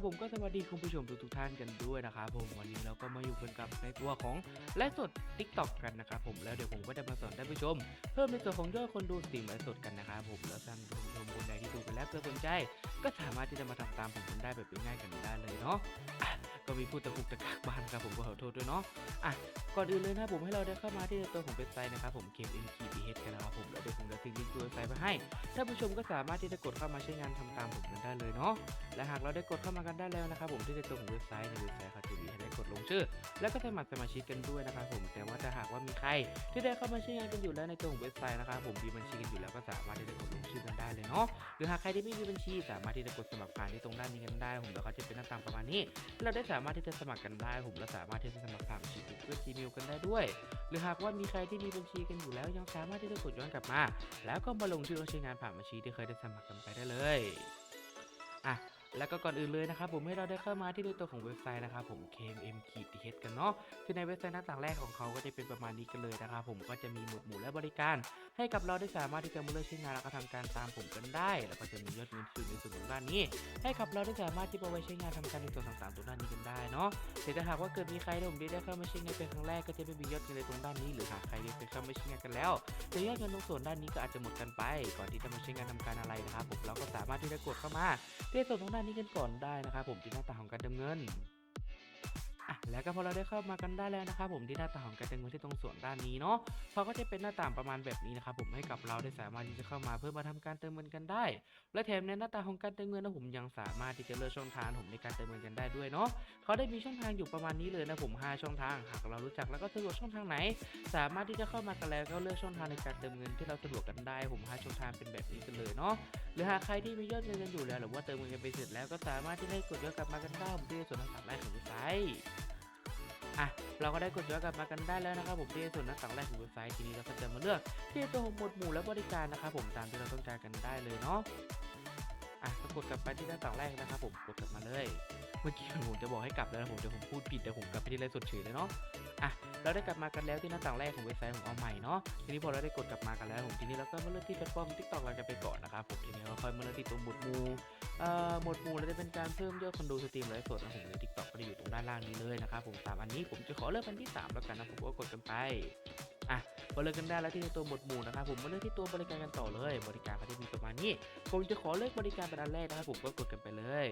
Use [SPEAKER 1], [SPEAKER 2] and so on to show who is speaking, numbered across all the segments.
[SPEAKER 1] นะครับผมก็สวัสดีคุณผู้ชมทุกๆท่านกันด้วยนะครับผมวันนี้เราก็มาอยู่กันกับในตัวของไลฟ์สด TikTok กันนะครับผมแล้วเดี๋ยวผมก็จะมาสอนท่านผู้ชม เพิ่มในส่วนของยอดคนดูสตรีมไลฟ์สดกันนะครับผมแล้วท่านผู้ชมคนใดที่ดูไปแล้วเกิดสนใจ ก็สามารถที่จะมาทำตามผมกันได้แบบง่ายๆกันได้เลยเนาะ ก็มีพูดตะกุกตะกักบ้างครับผมก็ขอโทษด้วยเนาะอะก่อนอื่นเลยนะผมให้เราได้เข้ามาที่ตัวของเว็บไซต์นะครับผม KMKBH กันนะครับผมแล้วเดี๋ยวผมจะทิ้งลิงก์ตัวเว็บไซต์ไปให้ท่านผู้ชมก็สามารถที่จะกดเข้ามาใช้งานทำตามผมกันได้เลยเนาะและหากเราได้กดเข้ามากันได้แล้วนะครับผมที่ในตัวของเว็บไซต์ในเว็บไซต์เขาจะมีให้ได้กดลงชื่อ แล้วก็สมัครสมาชิกกันด้วยนะครับผมแต่ว่าถ้าหากว่ามีใคร ที่ได้เข้ามาใช้งานกันอยู่แล้วในตัวของเว็บไซต์นะครับผมมีบัญชีกันอยู่แล้วก็สามารถที่จะกดลงชื่อกันได้เลยเนาะหรือหากใครที่ไม่มีบัญชีสามารถที่จะกดสมัครผ่านที่ตรงด้านนี้กันได้ผมแล้วก็จะเป็นหน้าตาประมาณนี้เราได้สาามารถที่จะสมัครกันได้ ผมและสามารถที่จะสมัครผ่านบัญชีเพื่อ Gmail กันได้ด้วย หรือหากว่ามีใครที่มีบัญชีกันอยู่แล้วยังสามารถที่จะกดย้อนกลับมา แล้วก็มาลงชื่อใช้งานผ่านบัญชีที่เคยได้สมัครกันไปได้เลยอะ แล้วก็ก่อนอื่นเลยนะครับผมให้เราได้เข้ามาที่ในตัวของเว็บไซต์นะครับผม KMM ขีดเกันเนาะคือในเว็บไซต์หน้าต่างแรกของเขาก็จะเป็นประมาณนี้กันเลยนะครับผมก็จะมีหมวดหมู่และบริการ ให้กับเราได้สามารถที่จะมาเลือกใช้งานแล้วก็ทำการตามผมกันได้ แล้วก็จะมียอดเงินคืนในส่วนของด้านนี้ ให้กับเราได้สามารถที่จะไว้ใช้งานทำการในส่วนต่างๆตรงด้านนี้กันได้เนาะแต่ถ้าหากว่าเกิดมีใครที่ผมได้เข้ามาใช้งานเป็นครั้งแรกก็จะไม่มียอดเงินในตรงด้านนี้หรือหากใครได้เข้ามาใช้งานกันแล้วแต่ยอดเงินตรงส่วนด้านนี้ก็อาจจะหมดกันไป ก่อนที่จะมาใช้งานทำการอะไรนะครับผมเราก็สามารถที่จะกดเข้ามาที่ส่วนตรงด้านนี้กันก่อนได้นะครับผมที่หน้าตาของการดำเนิน อะแล้วก็พอเราได้เข้ามากันได้แล้วนะครับผมที่หน้าต่าของการดำเนินที่ตรงส่วนด้านนี้เนาะเขาก็จะเป็นหน้าต่างประมาณแบบนี้นะครับผมให้กับเราได้สามารถที่จะเข้ามาเพื่อมาทำการเติมเงินกันได้ และแถมในหน้าต่างของการเติมเงินนะผมยังสามารถที่จะเลือกช่องทางผมในการเติมเงินกันได้ด้วยเนาะเขาได้มีช่องทางอยู่ประมาณนี้เลยนะผม 5 ช่องทางหากเรารู้จักแล้วก็สะดวกช่องทางไหน สามารถที่จะเข้ามากันแล้วก็เลือกช่องทางในการเติมเงินที่เราสะดวกกันได้ผม5ช่องทางเป็นแบบนี้กันเลยเนาะหรือหากใครที่มียอดเงินกันอยู่แล้ว หรือว่าเติมเงินกันไปเสร็จแล้วก็สามารถที่ได้กดย้อนกลับมากันได้ผมที่ส่วนต่างๆแรกของเว็บไซต์ อะเราก็ได้กดย้อนกลับมากันได้แล้วนะครับผมที่ส่วนต่างแรกของเว็บไซต์ทีนี้เราก็จะมาเลือกที่ตัวหมวดหมู่และบริการนะครับผมตามที่เราต้องการกันได้เลยเนาะอะก็กดกลับไปที่หน้าต่างแรกนะครับผมกดกลับมาเลย เมื่อกี้ผมจะบอกให้กลับแล้วนะผมเดี๋ยวผมพูดผิดเดี๋ยวผมกลับไปที่ไลฟ์สดเฉยเลยเนาะอะเราได้กลับมากันแล้วที่หน้าต่างแรกของเว็บไซต์ของเอาใหม่เนาะทีนี้พอเราได้กดกลับมากันแล้วผมทีนี้เราก็มาเลือกที่แพลตฟอร์ม TikTok เราจะไปก่อนนะครับผมทีนี้เราค่อยมาเลือกที่ตัวหมวดหมู่ หมวดหมู่เราจะเป็นการเพิ่มยอดคนดูสตรีมไลฟ์สดนะผมในทิกตอกก็จะอยู่ตรงด้านล่างนี้เลยนะครับผมตามอันนี้ผมจะขอเลือกอันที่สามแล้วกันนะผมก็กดกันไปอะพอเลือกกันได้แล้วที่ตัวหมวดหมู่นะครับผมมาเลือกที่ตัวบริการกันต่อเลย บริการเขาจะมีประมาณนี้ผมจะขอเลือกบริการเป็นอันแรกนะครับผมก็กดกันไปเลย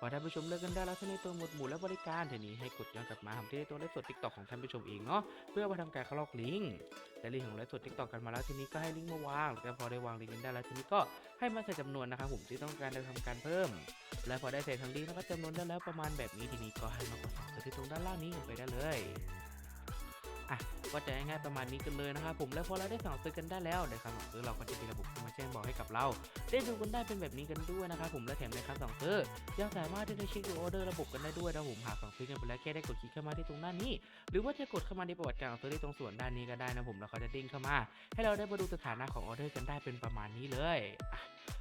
[SPEAKER 1] พอท่านผู้ชมเลือกกันได้แล้วที่ในตัวหมวดหมู่และบริการทีนี้ให้กดย้อนกลับมาทำที่ตัวไลฟ์สด TikTok ของท่านผู้ชมเองเนาะเพื่อมาทำการเข้าลอกลิงก์แต่ลิงก์ของไลฟ์สด TikTok กันมาแล้วทีนี้ก็ให้ลิงก์มาวางแล้วพอได้วางลิงก์กันได้แล้วทีนี้ก็ให้มาใส่จำนวนนะครับผมที่ต้องการจะทำการเพิ่ม และพอได้ใส่ทั้งลิงก์แล้วก็จำนวนได้แล้วประมาณแบบนี้ทีนี้ก็ให้มากดสั่งที่ตรงด้านล่างนี้ลงไปได้เลยอะก็จะง่ายๆประมาณนี้กันเลยนะครับผมแล้วพอเราได้สั่งซื้อกันได้แล้วในคำสั่งซื้อเราก็จะมีระบบขึ้นมาแจ้งบอกให้กับเรา ได้ดูกันได้เป็นแบบนี้กันด้วยนะครับผมและแถมในคำสั่งซื้อยังสามารถที่จะเช็คดูออเดอร์ระบบกันได้ด้วยนะผมหากสั่งซื้อกันไปแล้วแค่ได้กดคลิกเข้ามาที่ตรงด้านนี้ หรือว่าจะกดเข้ามาในประวัติการสั่งซื้อที่ตรงส่วนด้านนี้ก็ได้นะผมแล้วเขาจะดิ้งเข้ามา ให้เราได้มาดูสถานะของออเดอร์กันได้เป็นประมาณนี้เลย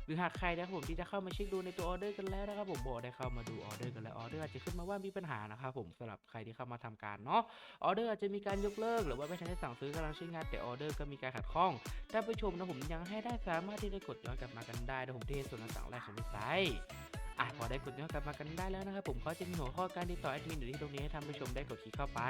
[SPEAKER 1] หรือหากใครนะครับผมที่จะเข้ามาเช็คดูในตัวออเดอร์กันแล้วนะครับผมบอกได้เข้ามาดูออเดอร์กันแล้วออเดอร์อาจจะขึ้นมาว่ามีปัญหานะครับผมสำหรับใครที่เข้ามาทำการเนาะออเดอร์อาจจะมีการยกเลิกหรือว่าไม่ทันได้สั่งซื้อกำลังใช้งานแต่ออเดอร์ก็มีการขัดข้องท่านผู้ชมนะผมยังให้ได้สามารถที่จะกดย้อนกลับมากันได้นะผมที่ส่วนต่างๆแรกของเว็บไซต์อะพอได้กดย้อนกลับมากันได้แล้วนะครับผมเขาจะมีหัวข้อการติดต่อแอดมินอยู่ที่ตรงนี้ให้ท่านผู้ชมได้กดคลิกเข้าไป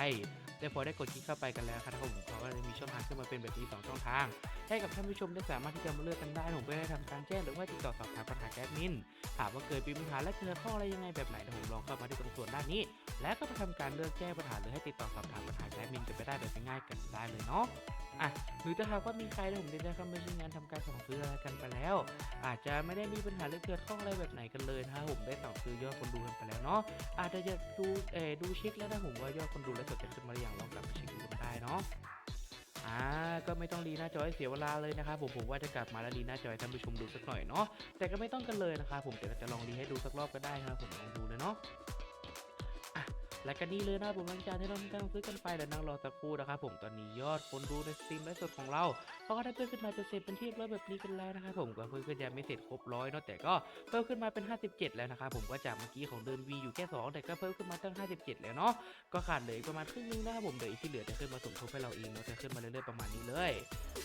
[SPEAKER 1] แต่พอได้กดคลิกเข้าไปกันแล้วครับผมเขาก็จะมีช่องทางขึ้นมาเป็นแบบนี้สองช่องทาง ให้กับท่านผู้ชมได้สามารถที่จะมาเลือกกันได้ผมเพื่อให้ทำการแจ้งหรือว่าติดต่อสอบถามปัญหาแอดมินถามว่าเกิดมีปัญหาและเกิดข้ออะไรยังไงแบบไหนนะผมลองเข้ามาที่ตรงส่วนด้านนี้ แล้วก็มาทำการเลือกแก้ปัญหาหรือให้ติดต่อสอบถามปัญหาแอดมินกันไปได้แบบง่ายๆกันได้เลยเนาะอะหรือถ้าหากว่ามีใครที่ผมได้เข้ามาใช้งานทำการสั่งซื้ออะไรกันไปแล้ว อาจจะไม่ได้มีปัญหาหรือเกิดข้องอะไรแบบไหนกันเลยนะผมได้สั่งซื้อยอดคนดูกันไปแล้วเนาะอาจจะดูเออดูเช็คแล้วนะผมว่ายอดคนดูและสดจะขึ้นมาหรือยังลองกลับไปเช็คดูกันได้เนาะอ่าก็ไม่ต้องรีหน้าจอให้เสียเวลาเลยนะครับผมผมว่าจะกลับมาแล้วรีหน้าจอให้ท่านผู้ชมดูสักหน่อยเนาะแต่ก็ไม่ต้องกันเลยนะครับผมแต่ก็จะลองรีให้ดูสักรอบก็ได้ครับผมลองดูเลยเนาะ และกันนี้เลยนะผมหลังจากที่เราทำการซื้อกันไปแล้วนั่งรอสักครู่นะครับผมตอนนี้ยอดคนดูในสตรีมไลฟ์สดของเราเขาก็ได้เพิ่มขึ้นมาจะเสร็จเป็นที่เรียบร้อยแบบนี้กันแล้วนะครับผมก็เพิ่มขึ้นยังไม่เสร็จครบร้อยเนาะแต่ก็เพิ่มขึ้นมาเป็น 57 แล้วนะครับผมก็จากเมื่อกี้ของเดินวีอยู่แค่ 2 แต่ก็เพิ่มขึ้นมาตั้ง 57 แล้วเนาะก็ขาดเหลืออีกประมาณครึ่งนึงนะครับผมเดี๋ยวอีกที่เหลือจะขึ้นมาสมทบให้เราเองเนาะจะขึ้นมาเรื่อยๆประมาณนี้เลย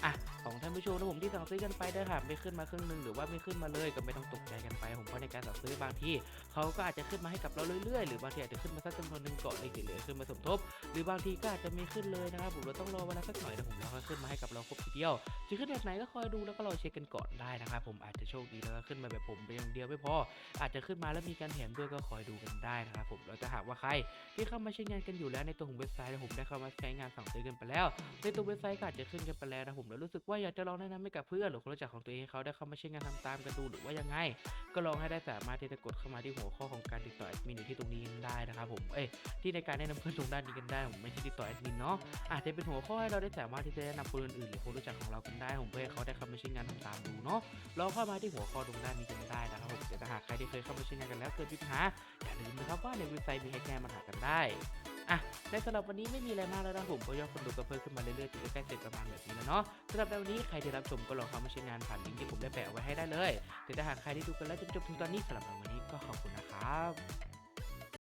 [SPEAKER 1] อะของท่านผู้ชมนะผมที่สั่งซื้อกันไปได้ค่ะไม่ขึ้นมาครึ่งนึงหรือว่าไม่ขึ้นมาเลยก็ไม่ต้องตกใจกันไป ผมเพราะในการสั่งซื้อบางที่เขาก็อาจจะขึ้นมาให้กับเราเรื่อยๆ หรือบางทีอาจจะขึ้นมาสักจำนวนหนึ่งก่อนเลยที่เหลือขึ้นมาสมทบ หรือบางทีก็อาจจะไม่ขึ้นเลยนะครับผมเราต้องรอเวลาสักหน่อยนะผมแล้วก็ขึ้นมาให้กับเราครบทีเดียวจะขึ้นแบบไหนก็คอยดูแล้วก็รอเช็คกันก่อนได้นะครับผมอาจจะโชคดีแล้วก็ขึ้นมาแบบผมเพียงเดียวไม่พอ อาจจะขึ้นมาแล้วมีการแถมด้วยก็คอยดูกันได้นะครับผมเราจะหากว่าใครที่เข้ามาใช้งานกันอยู่แล้วในตัวของเว็บไซต์นะผมได้เข้ามาใช้งานสั่งซื้อกันไปแล้ว ในตัวเว็บไซต์ก็อาจจะขึ้นกันไปแล้วนะผมแล้วรู้สึกว่าอยากจะลองแนะนำให้กับเพื่อนหรือคนรู้จักของตัวเองเขาได้เข้ามาใช้งานทำตามกันดูหรือว่ายังไง ก็ลองให้ได้สามารถที่จะกดเข้ามาที่หัวข้อของการติดต่อแอดมินอยู่ที่ตรงนี้ได้นะครับผมเอ้ยที่ในการแนะนำเพื่อนตรงด้านนี้กันได้ผมไม่ใช่ติดต่อแอดมินเนาะอาจจะเป็นหัวข้อให้เราได้สามารถที่จะแนะนำคนอื่นๆหรือคนรู้จักของเรากันได้ผมเพื่อให้เขาได้เข้ามาใช้งานทำตามดูเนาะลองเข้ามาที่หัวข้อตรงด้านนี้กันได้นะครับผมแต่ถ้าหากใครที่เคยเข้ามาใช้งานกันแล้วเกิดปัญหาอย่าลืมนะครับว่าในเว็บไซต์มีให้แก้ปัญหากันได้อะในสำหรับวันนี้ไม่มีอะไรมากแล้วนะผมเพราะยอดคนดูก็เพิ่มขึ้นมาเรื่อยๆจนใกล้เสร็จประมาณแบบนี้แล้วเนาะสำหรับในวันนี้ใครที่รับชมก็ลองเข้ามาใช้งานผ่านลิงก์ที่ผมได้แปะไว้ให้ได้เลยแต่ถ้าหากใครที่ดูกันแล้วจนจบถึงตอนนี้สำหรับในวันนี้ก็ขอบคุณนะครับ